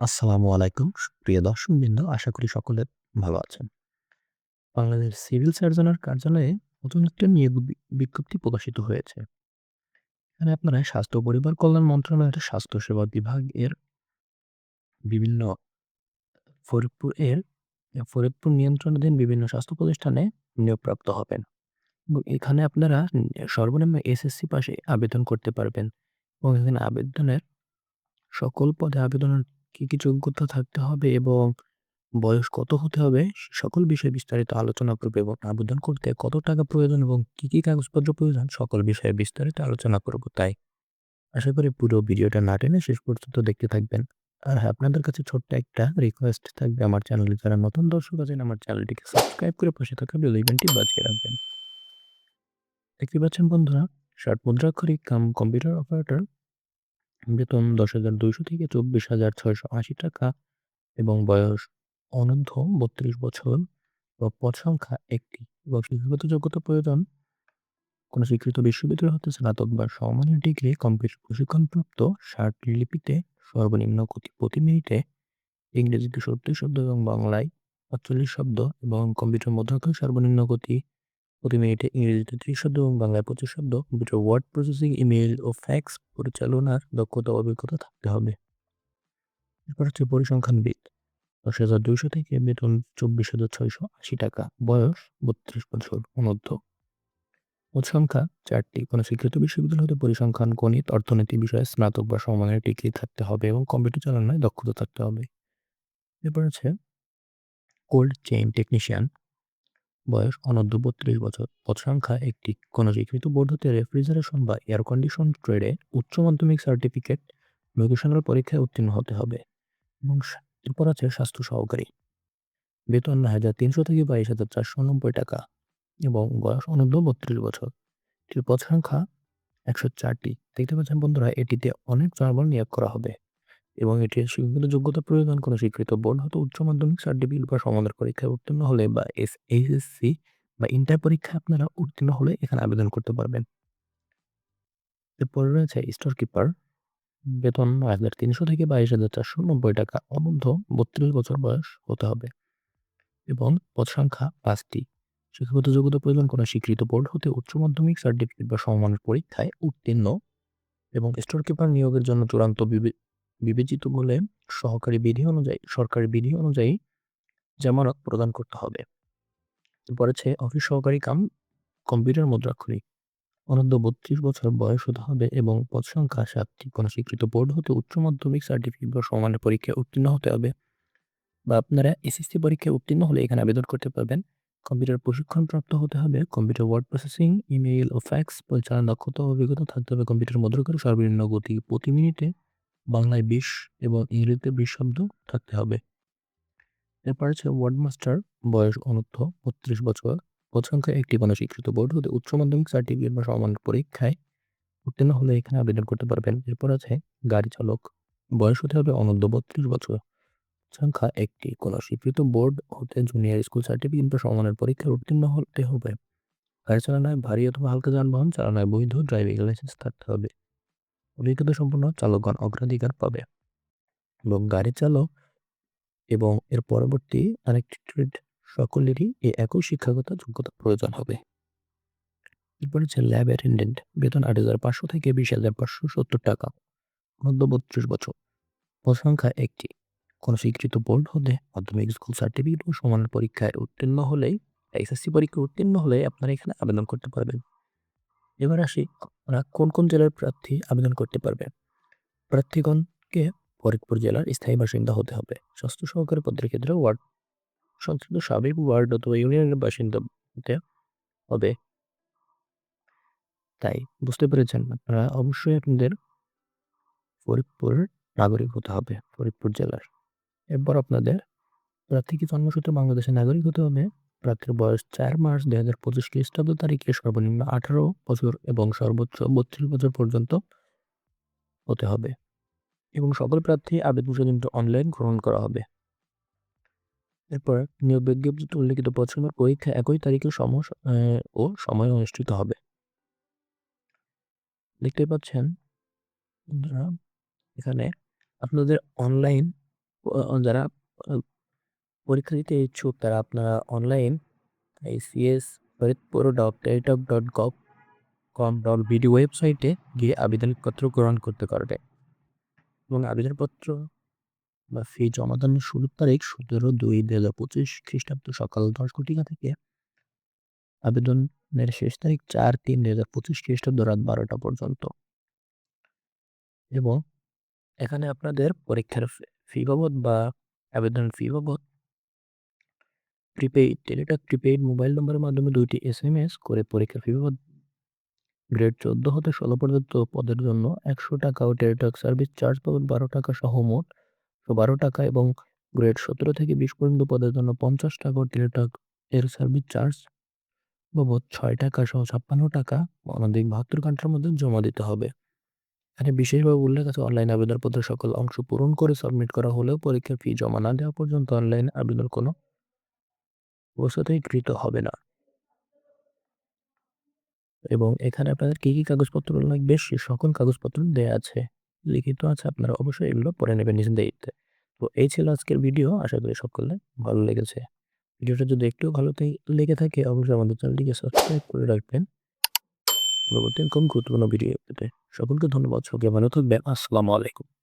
আসসালামু আলাইকুম প্রিয় দর্শকবৃন্দ, আশা করি সকলে ভালো আছেন। বাংলাদেশ সিভিল সার্জনের কার্যালয়ে নতুন একটা নিয়োগ বিজ্ঞপ্তি প্রকাশিত হয়েছে। এখানে আপনারা স্বাস্থ্য পরিবার কল্যাণ মন্ত্রণালয়ের স্বাস্থ্য সেবা বিভাগ এর বিভিন্ন ফরিদপুর এর ফরিদপুর নিয়ন্ত্রণাধীন বিভিন্ন স্বাস্থ্য প্রতিষ্ঠানে নিয়োগপ্রাপ্ত হবেন। এবং এখানে আপনারা সর্বনিম্ন এসএসসি পাশে আবেদন করতে পারবেন। এবং এখানে আবেদনের সকল পদে আবেদনের কি কি যোগ্যতা থাকতে হবে এবং বয়স কত হতে হবে সকল বিষয়ে বিস্তারিত আলোচনা করবে এবং আবেদন করতে কত টাকা প্রয়োজন এবং কি কি কাগজপত্র প্রয়োজন, সকল বিষয়ে বিস্তারিত আলোচনা করব তাই। আশা করি পুরো ভিডিওটা না টেনে শেষ পর্যন্ত দেখতে থাকবেন। আর হ্যাঁ আপনাদের কাছে ছোট্ট একটা রিকোয়েস্ট থাকবে, আমার চ্যানেলে যারা নতুন দর্শক আছেন, আমার চ্যানেলটিকে সাবস্ক্রাইব করে পাশে থাকা বেল আইকনটি বাজিয়ে রাখবেন। দেখতে পাচ্ছেন বন্ধুরা, ষাট মুদ্রাক্ষরিক কাম কম্পিউটার অপারেটর বেতন দশ হাজার দুইশো থেকে চব্বিশ হাজার ছয়শো আশি টাকা এবং বয়স অনূর্ধ্ব বত্রিশ বছর এবং পদ সংখ্যা একটি। এবং শিক্ষাগত যোগ্যতা প্রয়োজন। কোনো স্বীকৃত বিশ্ববিদ্যালয় হতে স্নাতক বা সমমানের ডিগ্রি কম্পিউটার প্রশিক্ষণপ্রাপ্ত ষাট লিপিতে সর্বনিম্ন প্রতি মিনিটে ইংরেজিতে সত্তর শব্দ এবং বাংলায় পাঁচচল্লিশ শব্দ এবং কম্পিউটার মুদ্রাক্ষর সর্বনিম্ন গতি প্রতি মিনিটে ইংরেজিতে ত্রিশ শব্দ এবং বাংলায় পঁচিশ শব্দ। কম্পিউটার ওয়ার্ড প্রসেসিং ইমেইল ও ফ্যাক্স পরিচালনার দক্ষতা অভিজ্ঞতা থাকতে হবে। এরপর হচ্ছে পরিসংখ্যানবিদ। দশ হাজার দুইশো থেকে বেতন চব্বিশ হাজার ছয়শো আশি টাকা। বয়স বত্রিশ বছর, অনূর্ধ্ব। সংখ্যা চারটি। কোনো স্বীকৃত বিশ্ববিদ্যালয় হতে পরিসংখ্যান, গণিত, অর্থনীতি বিষয়ে স্নাতক বা সমমানের ডিগ্রি থাকতে হবে এবং কম্পিউটার চালানোয় দক্ষতা থাকতে হবে। এরপর আছে কোল্ড চেইন টেকনিশিয়ান বয়স অনূর্ধ্ব বত্রিশ বছর। পদ সংখ্যা একটি। কোনো স্বীকৃত বোর্ড রেফ্রিজারেশন বা এয়ার কন্ডিশন ট্রেডে উচ্চ মাধ্যমিক সার্টিফিকেট ভোকেশনাল পরীক্ষায় উত্তীর্ণ হতে হবে। এবং এরপর আছে স্বাস্থ্য সহকারী। বেতন নয় হাজার তিনশো থেকে বাইশ হাজার চারশো নব্বই টাকা এবং বয়স অনূর্ধ্ব বত্রিশ বছর। এটির পদ সংখ্যা একশো চারটি। দেখতে পাচ্ছেন বন্ধুরা, এটিতে অনেক জনবল নিয়োগ করা হবে। এবং এটি স্বীকৃত যোগ্যতা প্রয়োজন কোনো স্বীকৃত বোর্ড, হয়তো উচ্চ মাধ্যমিক সার্টিফিকেট বা সমাধান পরীক্ষায় উত্তীর্ণ হলে বা এস এইচএসসি বা ইন্টার পরীক্ষায় আপনারা উত্তীর্ণ হলে এখানে আবেদন করতে পারবেন। এরপরে রয়েছে স্টোর কিপার। বেতন নয় হাজার তিনশো থেকে বাইশ হাজার চারশো নব্বই টাকা। অনূর্ধ্ব বত্রিশ বছর বয়স হতে হবে এবং পদ সংখ্যা পাঁচটি। শিক্ষাগত যোগ্যতা প্রয়োজন কোনো স্বীকৃত বোর্ড, হতে উচ্চ মাধ্যমিক সার্টিফিকেট বা সমমানের পরীক্ষায় উত্তীর্ণ এবং স্টোর কিপার নিয়োগের জন্য চূড়ান্ত বিবেচিত বলে সহকারী বিধি অনুযায়ী, সরকারি বিধি অনুযায়ী জামানত প্রদান করতে হবে। আছে অফিস সহকারী কাম, কম্পিউটার মুদ্রাক্ষরিক অনূর্ধ্ব বত্রিশ বছর বয়স হতে হবে এবং পদ সংখ্যা সাতটি। কোনো স্বীকৃত বোর্ড হতে উচ্চ মাধ্যমিক সার্টিফিকেট বা সমানের পরীক্ষায় উত্তীর্ণ হতে হবে বা আপনারা এসএসসি পরীক্ষায় উত্তীর্ণ হলে এখানে আবেদন করতে পারবেন। কম্পিউটার প্রশিক্ষণপ্রাপ্ত হতে হবে, কম্পিউটার ওয়ার্ড প্রসেসিং, ইমেইল ও ফ্যাক্স পরিচালনা দক্ষতা অভিজ্ঞতা থাকতে হবে, কম্পিউটার মুদ্রাক্ষর সর্বনিম্ন গতি প্রতি মিনিটে বাংলায় বিশ এবং ইংরেজিতে বিশ শব্দ থাকতে হবে। এরপর আছে ওয়ার্ড মাস্টার বয়স অনূর্ধ্ব বত্রিশ বছর। পদ সংখ্যা একটি কোনো স্বীকৃত বোর্ড হতে উচ্চ মাধ্যমিক সার্টিফিকেট বা সমান পরীক্ষায় উত্তীর্ণ হলে এখানে আবেদন করতে পারবেন। এরপর আছে গাড়ি চালক, বয়স হতে হবে অনূর্ধ্ব বত্রিশ বছর। সংখ্যা একটি, কোনো স্বীকৃত বোর্ড হতে জুনিয়র স্কুল সার্টিফিকেট বা সমানের পরীক্ষায় উত্তীর্ণ হতে হবে। গাড়ি চালানোয় ভারী অথবা হালকা যানবাহন, চালানোয় বৈধ ড্রাইভিং লাইসেন্স থাকতে হবে। অভিজ্ঞতা সম্পন্ন চালকগণ অগ্রাধিকার পাবে। এবং গাড়ি চালক এবং এর পরবর্তী আরেকটি ট্রেড সকলেরই এই একই শিক্ষাগত যোগ্যতা প্রয়োজন হবে। এরপর হচ্ছে ল্যাব অ্যাটেন্ডেন্ট বেতন আট হাজার পাঁচশো থেকে বিশ হাজার পাঁচশো সত্তর টাকা, মধ্য বত্রিশ বছর। পদ সংখ্যা একটি, কোনো স্বীকৃত বোর্ড হতে মাধ্যমিক স্কুল সার্টিফিকেট ও সমান পরীক্ষায় উত্তীর্ণ হলেই এসএসসি পরীক্ষায় উত্তীর্ণ হলে আপনারা এখানে আবেদন করতে পারবেন। এবার আসি আপনারা কোন কোন জেলার প্রার্থী আবেদন করতে পারবেন প্রার্থীগণকে ফরিদপুর জেলার স্থায়ী বাসিন্দা হতে হবে। স্বাস্থ্য সহকারী পদের ক্ষেত্রে ওয়ার্ড, সংশ্লিষ্ট সাবেক ওয়ার্ড অথবা ইউনিয়নের বাসিন্দা হতে হবে। তাই বুঝতে পেরেছেন আপনারা, অবশ্যই আপনাদের ফরিদপুর নাগরিক হতে হবে, ফরিদপুর জেলার। এরপর আপনাদের প্রার্থীকে জন্মসূত্রে বাংলাদেশের নাগরিক হতে হবে। প্রার্থীর বয়স চার মার্চ দুই হাজার পঁচিশ খ্রিস্টাব্দ তারিখে সর্বনিম্ন আঠারো বছর এবং সর্বোচ্চ বত্রিশ বছর পর্যন্ত হতে হবে এবং সকল প্রার্থী আবেদন কিন্তু অনলাইন গ্রহণ করা হবে। এরপর নিয়োগ বিজ্ঞপ্তিতে উল্লেখিত পছন্দের পরীক্ষা একই তারিখে সম ও সময় অনুষ্ঠিত হবে। দেখতে পাচ্ছেন এখানে আপনাদের অনলাইন যারা পরীক্ষা দিতে ইচ্ছুক তারা আপনারা অনলাইন এই CS Faridpur dot Teletalk dot gov com dot BD ওয়েবসাইটে গিয়ে আবেদনপত্র গ্রহণ করতে পারবে এবং আবেদনপত্র বা ফি জমা দানের শুরুর তারিখ সতেরো দুই দু হাজার পঁচিশ খ্রিস্টাব্দ সকাল দশ ঘটিকা থেকে আবেদনের শেষ তারিখ চার তিন দু হাজার পঁচিশ খ্রিস্টাব্দ রাত বারোটা পর্যন্ত এবং এখানে আপনাদের পরীক্ষার ফি বাবদ বা আবেদন ফি বাবদ প্রিপেইড টেলিটক প্রিপেইড মোবাইল নম্বরের মাধ্যমে দুইটি এস এম এস করে পরীক্ষার ফি গ্রেড চোদ্দ হতে ষোলো পর্যন্ত পদের জন্য একশো টাকা ও টেলিটক সার্ভিস চার্জ বাবদ বারো টাকা সহ মোট বারো টাকা এবং গ্রেড সতেরো থেকে বিশ পর্যন্ত পদের জন্য পঞ্চাশ টাকা ও টেলিটক এর সার্ভিস চার্জ বাবদ ছয় টাকা সহ ছাপ্পান্ন টাকা অনধিক বাহাত্তর ঘণ্টার মধ্যে জমা দিতে হবে। এখানে বিশেষভাবে উল্লেখ আছে অনলাইন আবেদনপত্রের সকল অংশ পূরণ করে সাবমিট করা হলেও পরীক্ষার ফি জমা না দেওয়া পর্যন্ত অনলাইন আবেদন কোনো অবস্থাতেই কৃত হবে না। এবং এখানে আপনাদের কী কী কাগজপত্র লাগবে? সে সকল কাগজপত্র দেয়া আছে, লিখিত আছে, আপনারা অবশ্যই এগুলো পড়ে নেবেন নিজ দায়িত্বে। তো এই ছিল আজকের ভিডিও, আশা করি সকলে ভালো লেগেছে। ভিডিওটা যদি একটু ভালো লেগে থাকে, অবশ্যই আমাদের চ্যানেলটিকে সাবস্ক্রাইব করে রাখবেন। পরবর্তী এরকম গুরুত্বপূর্ণ ভিডিও পেতে সকলকে ধন্যবাদ সবাই ভালো থাকবেন। আসসালামু আলাইকুম।